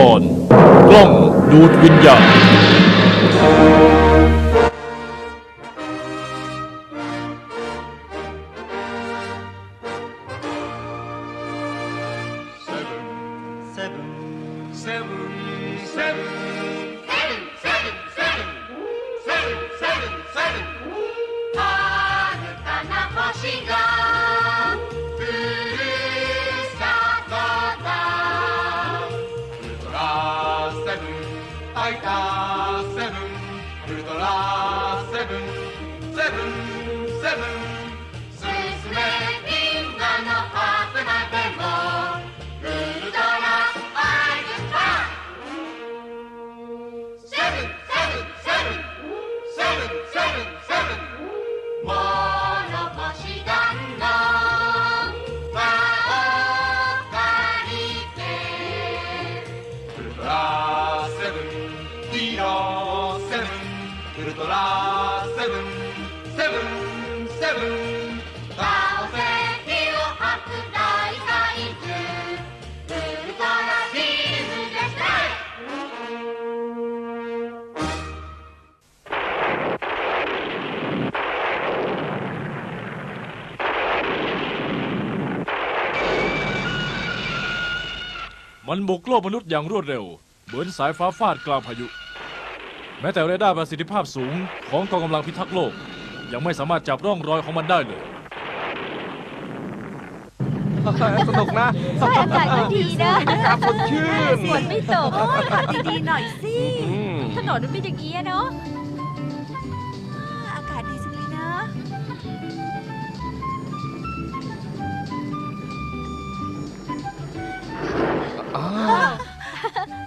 ตอน กล้องดูดวิญญาณ มันบุกโลกมนุษย์อย่างรวดเร็ว เหมือนสายฟ้าฟาดกลางพายุ แม้แต่เรดาร์ประสิทธิภาพสูงของกองกำลังพิทักษ์โลก ยังไม่สามารถจับร่องรอยของมันได้เลย สนุกนะใช่อากาศก็ดีนะอากาศสดชื่น ฝนไม่ตกโอ้ยขับดีๆหน่อยสิ อืม ถนนมันเป็นอย่างนี้อะเนาะ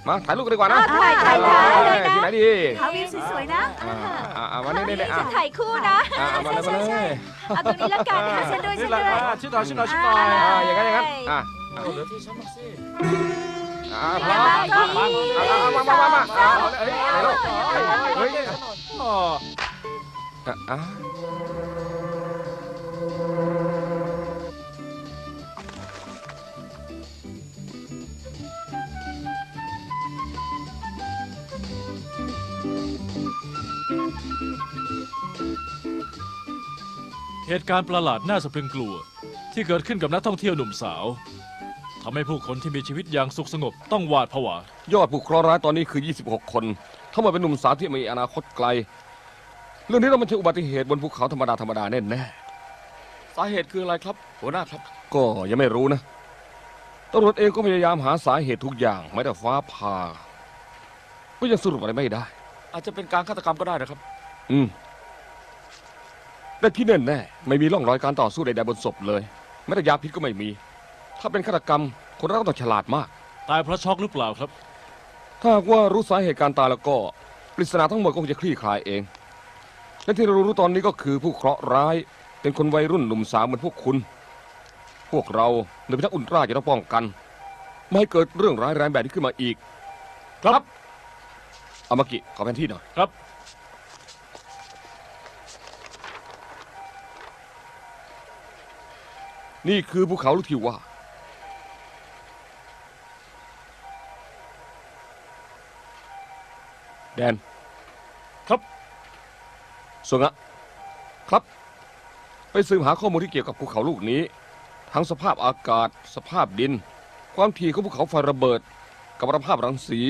มาถ่ายรูปกันดีกว่านะอ่าถ่ายถ่ายถ่ายเลยนะ ที่ไหนดีเอาวิวสวยๆนะอ่าอ่าอ่ามานี่นี่นี่อะจะถ่ายคู่นะอ่าเอามาเลยมาเลยเอาตรงนี้ละกันนะคะฉันด้วยฉันด้วย ชิดหน่อยชิดหน่อยชิดหน่อยอ่าอย่างนั้นอย่างนั้นอะเอาเหลือที่ฉันบ้างสิอ่าพร้อมอ่ามาอ่ามามามามาอ่าเอาเลยเอ้ยไหนลูกเฮ้ยอ๋ออะอะ เหตุการณ์ประหลาดน่าสะพรึงกลัว ที่เกิดขึ้นกับนักท่องเที่ยวหนุ่มสาวทำให้ผู้คนที่มีชีวิตอย่างสุขสงบต้องหวาดผวา ยอดผู้เคราะห์ร้ายตอนนี้คือ 26 คนทั้งหมดเป็นหนุ่มสาวที่มีอนาคตไกล เรื่องนี้ต้องไม่ใช่อุบัติเหตุบนภูเขาธรรมดาธรรมดาแน่แน่ๆสาเหตุคืออะไรครับ หัวหน้าครับก็ยังไม่รู้นะตำรวจเองก็พยายามหาสาเหตุทุกอย่างแม้แต่ฟ้าผ่าก็ยังสรุปอะไรไม่ได้ อาจจะเป็นการฆาตกรรมก็ได้นะครับ อืม แต่ที่แน่แน่ๆไม่มีร่องรอยการต่อสู้ใดๆบนศพเลยแม้แต่ยาพิษก็ไม่มี ถ้าเป็นฆาตกรรมคนเราก็ต้องฉลาดมาก ตายเพราะช็อกหรือเปล่าครับ ถ้าหากว่ารู้สาเหตุการตายแล้วก็ปริศนาทั้งหมดก็คงจะคลี่คลายเอง และที่เรารู้ตอนนี้ก็คือผู้เคราะห์ร้ายเป็นคนวัยรุ่นหนุ่มสาวเหมือนพวกคุณ พวกเราในพิทักษ์อุลตร้าจะต้องป้องกัน ไม่ให้เกิดเรื่องร้ายแรงแบบนี้ขึ้นมาอีก ครับอามากิขอแผนที่หน่อย ครับ นี่คือภูเขาลูกที่ว่า แดน ครับส่วนอะครับ ไปสืบหาข้อมูลที่เกี่ยวกับภูเขาลูกนี้ ทั้งสภาพอากาศ สภาพดิน ความถี่ของภูเขาไฟระเบิด กับสภาพรังสี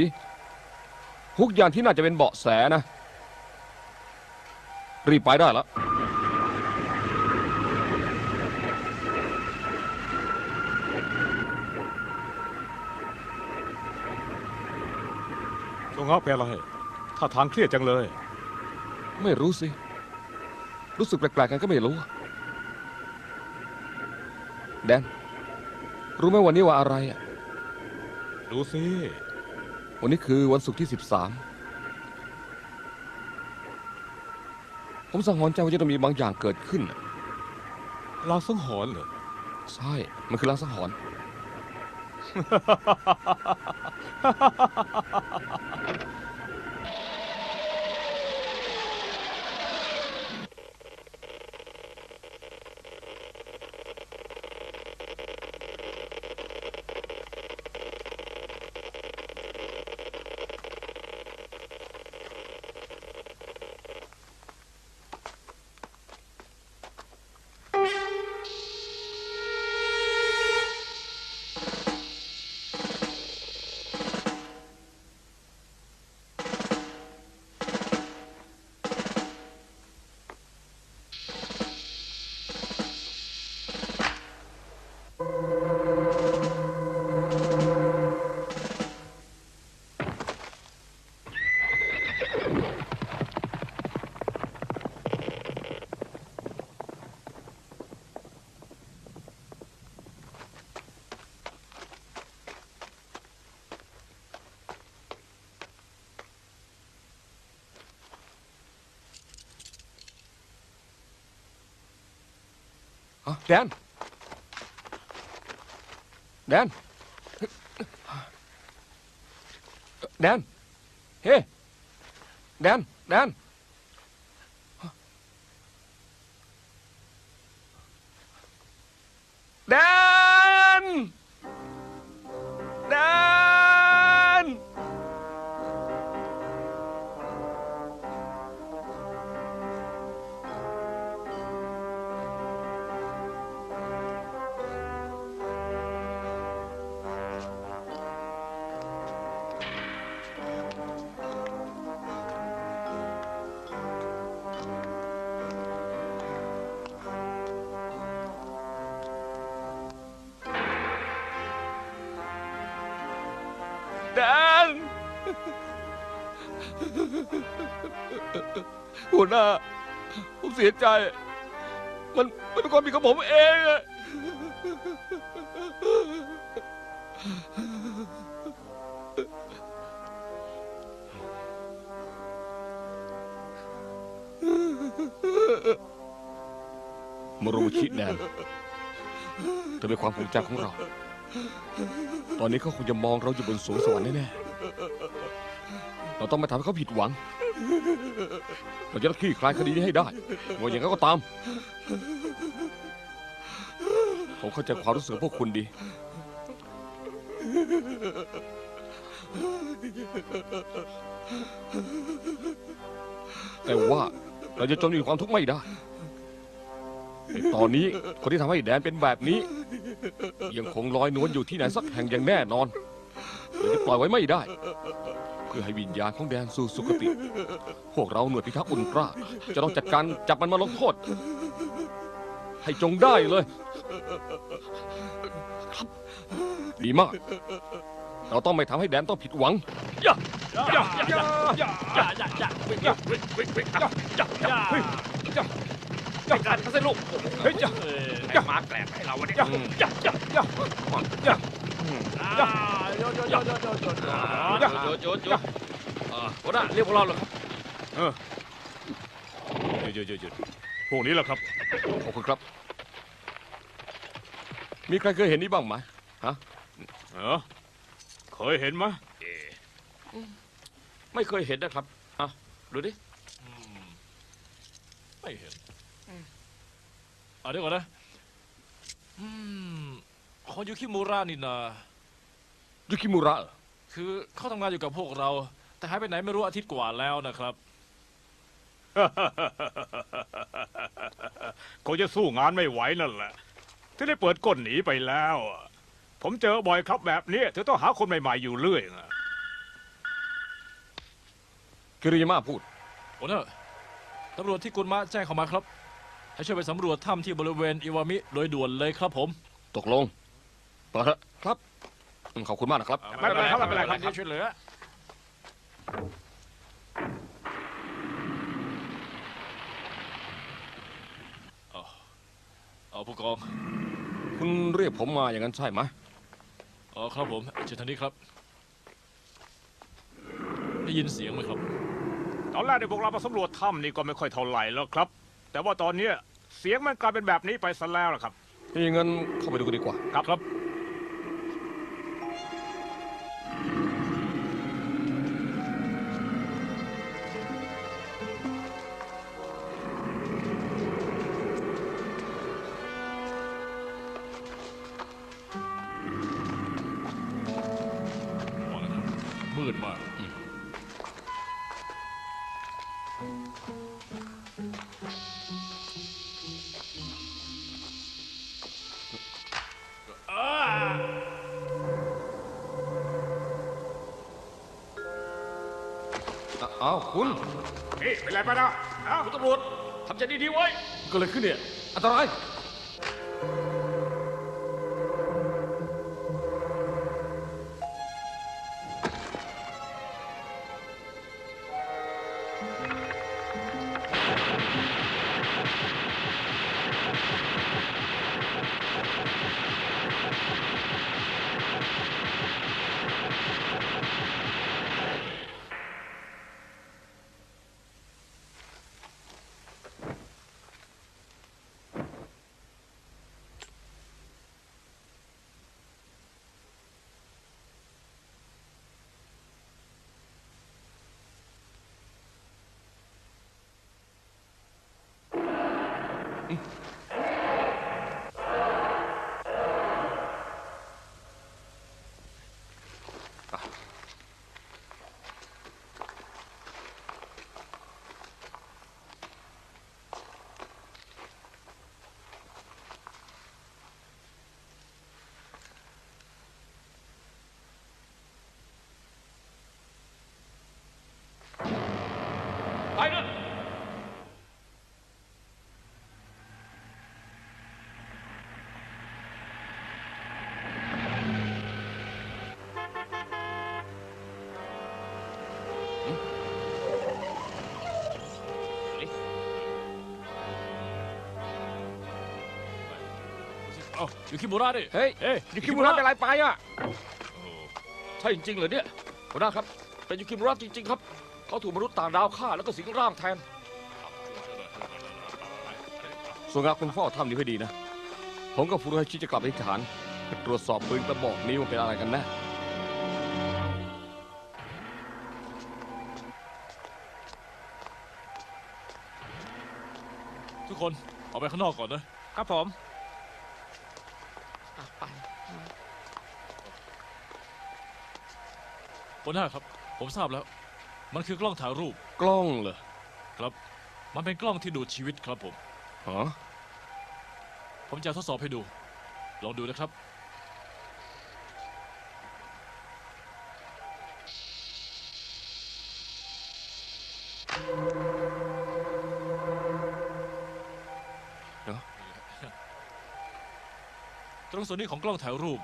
ทุกอย่างที่น่าจะเป็นเบาะแสนะ รีบไปได้แล้ว จงเงาะเป็นอะไรถ้าทางเครียดจังเลย ไม่รู้สิ รู้สึกแปลกๆกันก็ไม่รู้ แดน รู้ไหมวันนี้ว่าอะไรอะดูสิ วันนี้คือวันศุกร์ที่ 13 ผมสังหรณ์ใจว่าจะต้องมีบางอย่างเกิดขึ้นน่ะลางสังหรณ์เหรอ ใช่ มันคือลางสังหรณ์ ฮะแดนแดนแดนเ Dan! Dan! Dan! Hey! Dan! Dan! แดน หัวหน้า ผมเสียใจ มันมันเป็นความผิดของผมเองอะมารูชิแดนเธอเป็นความภูมิใจของเรา ตอนนี้เขาคงจะมองเราอยู่บนสวงสวรรค์แน่ๆ เราต้องไม่ทำให้เขาผิดหวัง เราจะต้องคลี่คลายคดีนี้ให้ได้ว่าอย่างไรก็ตาม ผมเข้าใจความรู้สึกพวกคุณดี แต่ว่าเราจะจมอยู่ในความทุกข์ไม่ได้ในตอนนี้คนที่ทำให้แดนเป็นแบบนี้ ยังคงลอยนวลอยู่ที่ไหนสักแห่งอย่างแน่นอนเราจะปล่อยไว้ไม่ได้ เพื่อให้วิญญาณของแดนสู่สุคติ พวกเราหน่วยพิทักษ์อุลตร้าจะต้องจัดการจับมันมาลงโทษ ให้จงได้เลยครับดีมาก เราต้องไม่ทำให้แดนต้องผิดหวังหย่าหย่าหย่าหย่าหย่า จัดการเขาสิลูกเฮ้ยจ้ะไอ้หมาแกล้งให้เราเนี่ยจ้ะจ้ะจ้ะจ้ะจ้ะโยโยโยโยโยโยโยโยอ่าหัวหน้าเรียกพวกเราเลยครับหยุดหยุดหยุดพวกนี้แหละครับขอบคุณครับ มีใครเคยเห็นนี่บ้างไหมฮะเออเคยเห็นไหมไม่เคยเห็นนะครับอะดูดิไม่เห็น อะเดี๋ยวก่อนนะอืมคนยูคิมูระนี่นายุคิมุระเหรอคือเขาทำงานอยู่กับพวกเรา แต่หายไปไหนไม่รู้อาทิตย์กว่าแล้วนะครับ คงจะสู้งานไม่ไหวนั่นแหละที่ได้เปิดก้นหนีไปแล้วอะผมเจอบ่อยครับแบบนี้ถึงต้องหาคนใหม่ๆอยู่เรื่อยอะคิริยาม่าพูด โอ้เนอะตำรวจที่กุนมะแจ้งเข้ามาครับ ให้ช่วยไปสำรวจถ้ำที่บริเวณอิวามิโดยด่วนเลยครับผมตกลงเปิดเถอะครับอืมขอบคุณมากนะครับ ไม่เป็นไรครับไม่เป็นไรครับยินดีช่วยเหลือ เอาเอาผู้กองคุณเรียกผมมาอย่างนั้นใช่ไหมอ๋อครับผมเชิญทางนี้ครับ ได้ยินเสียงไหมครับ ตอนแรกเนี่ยพวกเรามาสำรวจถ้ำนี่ก็ไม่ค่อยเท่าไหร่แล้วครับ แต่ว่าตอนเนี้ยเสียงมันกลายเป็นแบบนี้ไปซะแล้วล่ะครับถ้าอย่างนั้นเข้าไปดูกันดีกว่า ครับครับบอกแล้วครับมืดมาก คุณนี่เป็นไรไปนะเอ้าคุณตำรวจทำใจดีๆไว้เกิดอะไรขึ้นเนี่ย อันตราย เอ้าอยู่คิมุระดิเฮ้ยเฮ้ยยูคิมุระเป็นไรไปอะใช่จริงๆเหรอเนี่ยหัวหน้าครับ เป็นยูคิมุระจริง ๆ ครับ เขาถูกมนุษย์ต่างดาวฆ่าแล้วก็สิงร่างแทนส่วนงานคุณเฝ้าถ้ำนี้ให้ดีนะ ผมกับฟูรุฮาชิจะกลับไปที่ฐานเพื่อตรวจสอบปืนกระบอกนี้ว่าเป็นอะไรกันแน่ทุกคนออกไปข้างนอกก่อนนะครับผม หัวหน้าครับ ผมทราบแล้ว มันคือกล้องถ่ายรูปกล้องเหรอครับ มันเป็นกล้องที่ดูดชีวิตครับผม ฮะผมจะทดสอบให้ดู ลองดูนะครับ ตรงส่วนนี้ของกล้องถ่ายรูป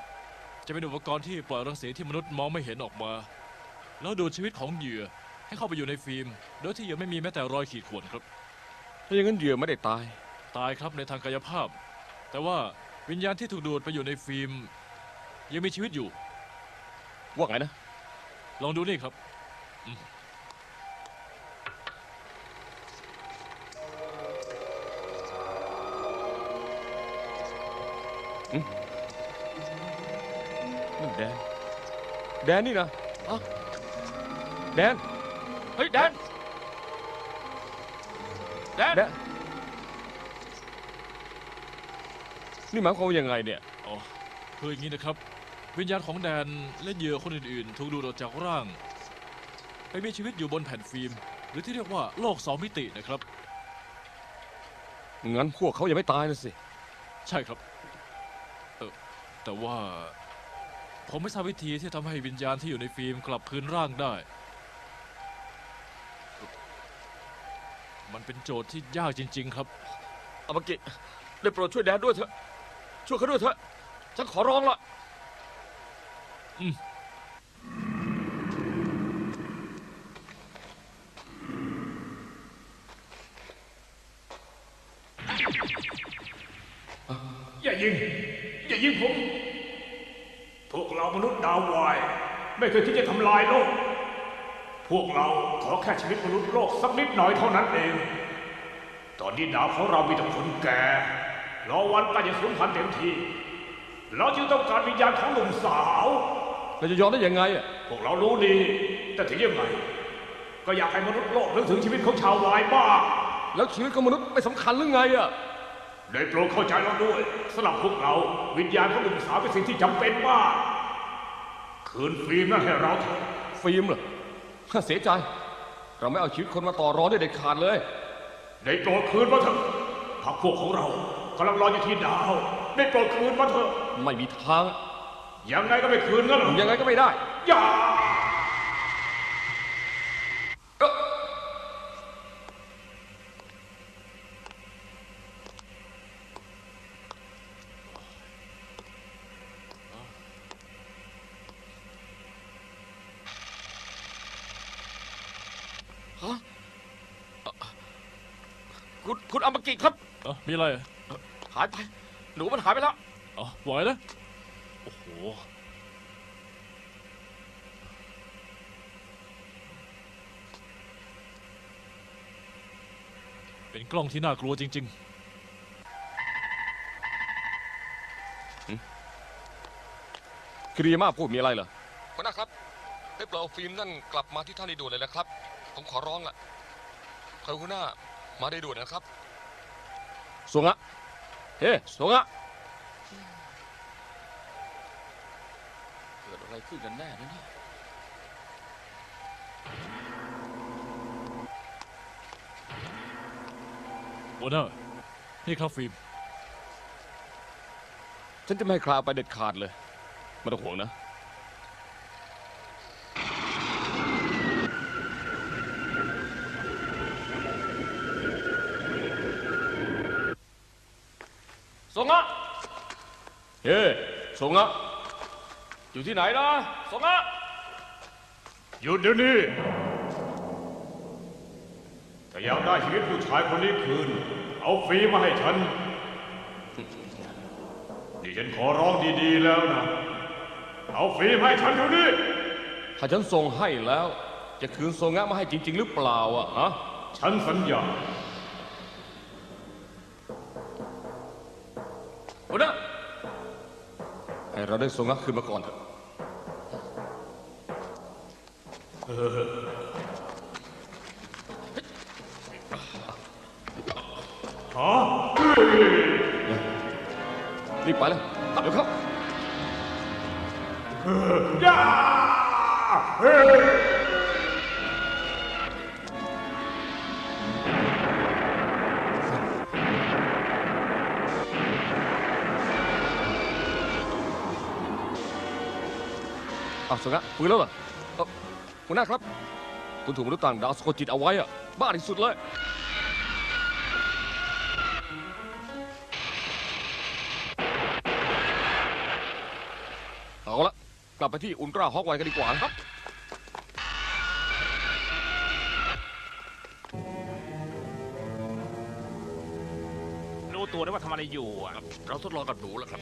จะเป็นอุปกรณ์ที่ปล่อยรังสีที่มนุษย์มองไม่เห็นออกมา แล้วดูดชีวิตของเหยื่อให้เข้าไปอยู่ในฟิล์ม โดยที่เหยื่อไม่มีแม้แต่รอยขีดข่วนครับ ถ้าอย่างนั้นเหยื่อไม่ได้ตาย ตายครับในทางกายภาพ แต่ว่าวิญญาณที่ถูกดูดไปอยู่ในฟิล์ม ยังมีชีวิตอยู่ ว่าไงนะ ลองดูนี่ครับ นั่นแดน แดนนี่นะอะ แดน เฮ้ยแดนแดนแดน นี่หมายความว่ายังไงเนี่ย อ๋อคืออย่างนี้นะครับ วิญญาณของแดนและเหยื่อคนอื่นๆ ถูกดูดออกจากร่าง ไปมีชีวิตอยู่บนแผ่นฟิล์ม หรือที่เรียกว่าโลกสองมิตินะครับ งั้นพวกเขายังไม่ตายนะสิ ใช่ครับเออแต่ว่า ผมไม่ทราบวิธีที่ทำให้วิญญาณที่อยู่ในฟิล์มกลับคืนร่างได้ มันเป็นโจทย์ที่ยากจริง ๆ ครับ อามากิได้โปรดช่วยแดนด้วยเถอะ ช่วยเขาด้วยเถอะ ฉันขอร้องละอืมอย่ายิง อย่ายิงผม พวกเรามนุษย์ดาววาย ไม่เคยคิดจะทำลายโลก พวกเราขอแค่ชีวิตมนุษย์โลกสักนิดหน่อยเท่านั้นเอง ตอนนี้ดาวของเรามีแต่คนแก่รอวันใกล้จะสูญพันธุ์เต็มที เราจึงต้องการวิญญาณของหนุ่มสาวเราจะยอมได้ยังไงอะพวกเรารู้ดี แต่ถึงยังไงก็อยากให้มนุษย์โลกนึกถึงชีวิตของชาววายบ้างแล้วชีวิตของมนุษย์ไม่สำคัญหรือไงอะได้โปรดเข้าใจเราด้วยสำหรับพวกเราวิญญาณของหนุ่มสาวเป็นสิ่งที่จำเป็นมาก คืนฟิล์มนั่นให้เราเถอะฟิล์มเหรอ เสียใจ เราไม่เอาชีวิตคนมาต่อรองได้เด็ดขาดเลย ได้โปรดคืนมาเถอะพรรคพวกของเรากำลังรออยู่ที่ดาว ได้โปรดคืนมาเถอะไม่มีทาง ยังไงก็ไม่คืนงั้นเหรอยังไงก็ไม่ได้ อย่า คุณคุณอามากิครับ เอ้ามีอะไรอะหายไป หนูมันหายไปแล้วอ๋อไหวนะโอ้โห เป็นกล้องที่น่ากลัวจริง คิริยามาพูดมีอะไรเหรอหัวหน้าครับได้โปรดเอาฟิล์มนั่นกลับมาที่ท่านได้ด่วนเลยนะครับ ผมขอร้องละขอให้หัวหน้ามาได้ด่วนนะครับ สงะเฮ้สงะเกิดอะไรขึ้นกันแน่เนี่ยหัวหน้านี่ครับฟิล์มฉันจะไม่ให้คลาไปเด็ดขาดเลยไม่ต้องห่วงนะ สงะอยู่ที่ไหนนะสงะหยุดเดี๋ยวนี้ถ้าอยากได้ชีวิตผู้ชายคนนี้คืน เอาฟรีมาให้ฉัน นี่ฉันขอร้องดีๆแล้วนะ เอาฟรีมาให้ฉันเดี๋ยวนี้ ถ้าฉันส่งให้แล้ว จะคืนสงะมาให้จริง ๆ หรือเปล่าอะฮะ ฉันสัญญา เราได้สงะคืนมาก่อนเถอะฮะรีบไปเลยเดี๋ยวเข้าย่า อ้าวสงะฟื้นแล้วเหรอเอ้าหัวหน้าครับ คุณถูกมนุษย์ต่างดาวสะกดจิตเอาไว้อะบ้าที่สุดเลย เอาละกลับไปที่อุลตร้าฮอกไวกันดีกว่าครับ รู้ตัวได้ว่าทำอะไรอยู่อะเราทดลองกับหนูแล้วครับ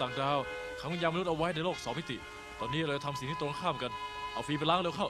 ต่างดาวขังวิญญาณมนุษย์เอาไว้ในโลกสองมิติ ตอนนี้เราทำสิ่งที่ตรงข้ามกัน เอาฟีไปล้างเร็วเข้า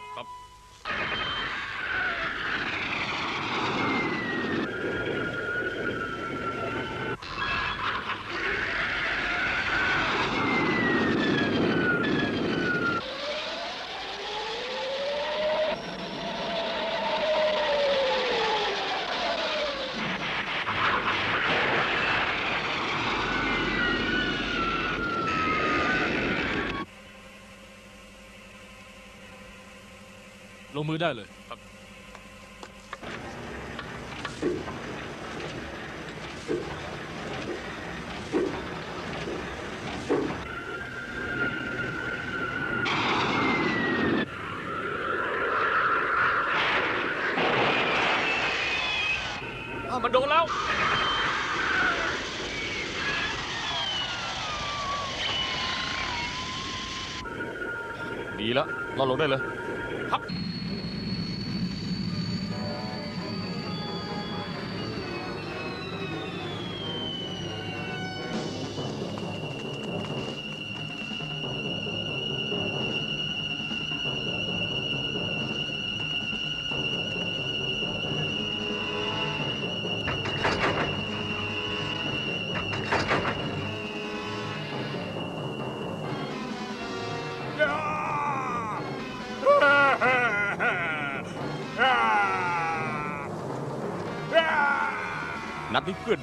มือได้เลยครับ อ้าวมันโดนแล้ว ดีแล้วเราลงได้เลย นัดนี้เพื่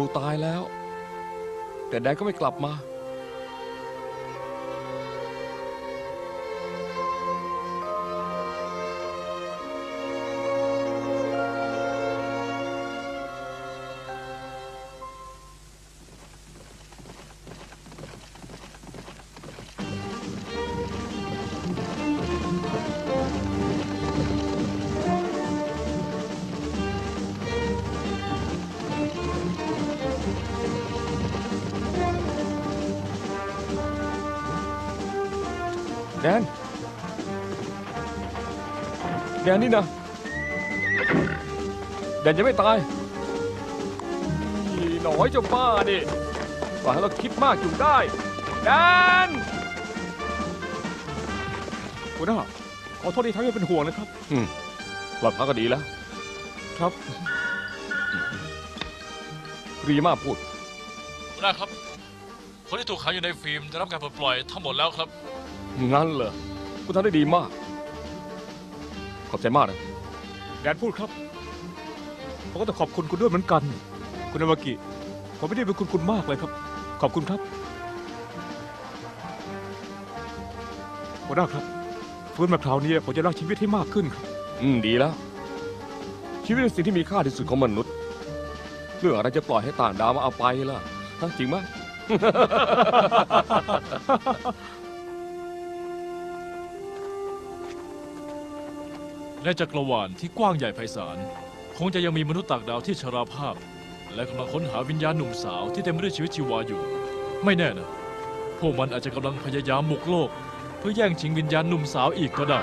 รูตายแล้ว แต่แดนก็ไม่กลับมา แดน แดนนี่นะ แดนยังไม่ตายนี่หน่อยเจ้าบ้าดิปล่อยให้เราคิดมากอยู่ได้ แดนหัวหน้าขอโทษที่ทำให้เป็นห่วงนะครับ ปลอดภัยก็ดีแล้ว ครับรีมาพูดนะครับ คนที่ถูกขังอยู่ในฟิล์มได้รับการปลดปล่อยทั้งหมดแล้วครับ งั้นเหรอคุณทำได้ดีมาก ขอบใจมากนะแดนพูดครับผมก็ต้องขอบคุณคุณด้วยเหมือนกัน คุณอาวากิผมไม่ได้เป็นคุณคุณมากเลยครับ ขอบคุณครับหัวหน้าครับฟื้นมาคราวนี้ผมจะรักชีวิตให้มากขึ้นครับ อืมดีแล้ว ชีวิตเป็นสิ่งที่มีค่าที่สุดของมนุษย์เรื่องอะไรจะปล่อยให้ต่างดาวมาเอาไปล่ะฮะจริงไหม ในจักรวาลที่กว้างใหญ่ไพศาลคงจะยังมีมนุษย์ต่างดาวที่ชราภาพ และกำลังค้นหาวิญญาณหนุ่มสาวที่เต็มไปด้วยชีวิตชีวาอยู่ ไม่แน่นะ พวกมันอาจจะกำลังพยายามบุกโลก เพื่อแย่งชิงวิญญาณหนุ่มสาวอีกก็ได้